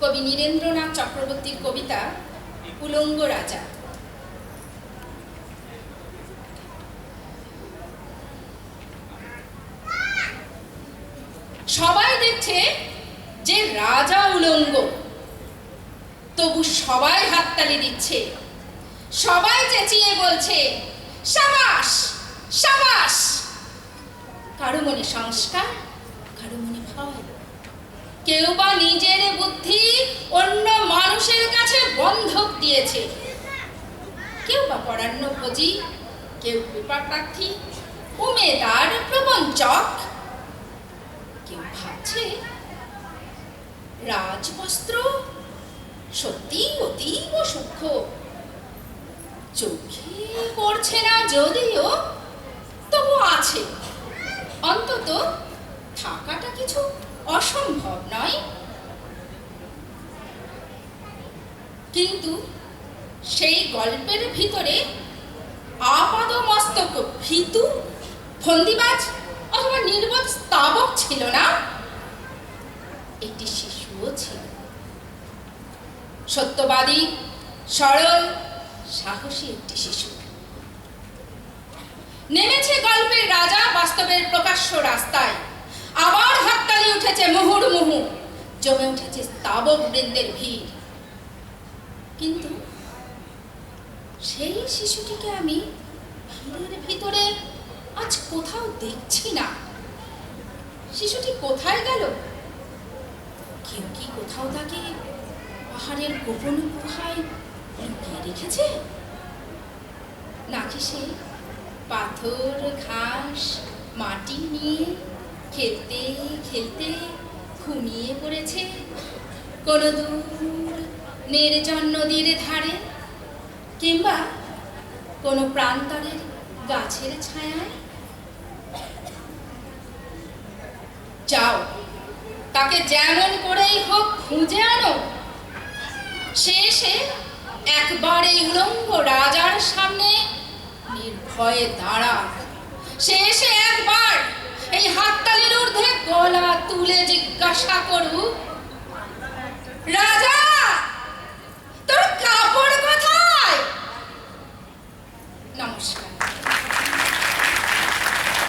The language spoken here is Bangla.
কবি নীরেন্দ্রনাথ চক্রবর্তীর কবিতা উলঙ্গ রাজা। সবাই দেখছে যে রাজা উলঙ্গ, তবু সবাই হাততালি দিচ্ছে। সবাই চেঁচিয়ে বলছে, সাবাস সাবাস। কারও মনে সংস্কার, কারও মনে ভয়। কেউ বা নিজের বুদ্ধি মানুষের কাছে বন্ধক দিয়েছে। কেউ বা পরান্ন ভোজি কেউ কৃপা প্রার্থী উমেদার প্রবঞ্চক। কেউ ভাবছে, রাজবস্ত্র সত্যি অতীব সূক্ষ্ম। চোখে পড়ছে না যদিও, তবু আছে। অন্তত থাকাটা কিছু অসম্ভব নয়। কিন্তু সেই গল্পের ভিতরে আপাদ মস্তক ভীতু, ফন্দিবাজ অথবা নির্বোধ স্তাবক ছিল না? একটি শিশুও ছিল। সত্যবাদী, সরল, সাহসী একটি শিশু। নেমেছে গল্পের রাজা, বাস্তবের প্রকাশ্য রাস্তায়। আবার হাততালি উঠেছে মুহুর্মুহু। জমে উঠেছে স্তাবক বৃন্দের ভিড়। কিন্তু সেই শিশুটিকে আমি ভিড়ের ভিতরে আজ কোথাও দেখছি না। শিশুটি কোথায় গেল? কেউ কি কোথাও তাকে পাহাড়ের গোপন গুহায় লুকিয়ে রেখেছে? নাকি সে পাথর, ঘাস, মাটি নিয়ে খেলতে খেলতে ঘুমিয়ে পড়েছে? কোনো দূর নির্জন নদীর ধারে কিংবা কোনো প্রান্তরের গাছের ছায়ায়? যাও, তাকে যেমন করেই হোক খুঁজে আনো। শেষে একবার এই উলঙ্গ রাজার সামনে নির্ভয়ে দাঁড়া শেষে একবার এই হাততালির ঊর্ধ্বে গলা তুলে জিজ্ঞাসা করুক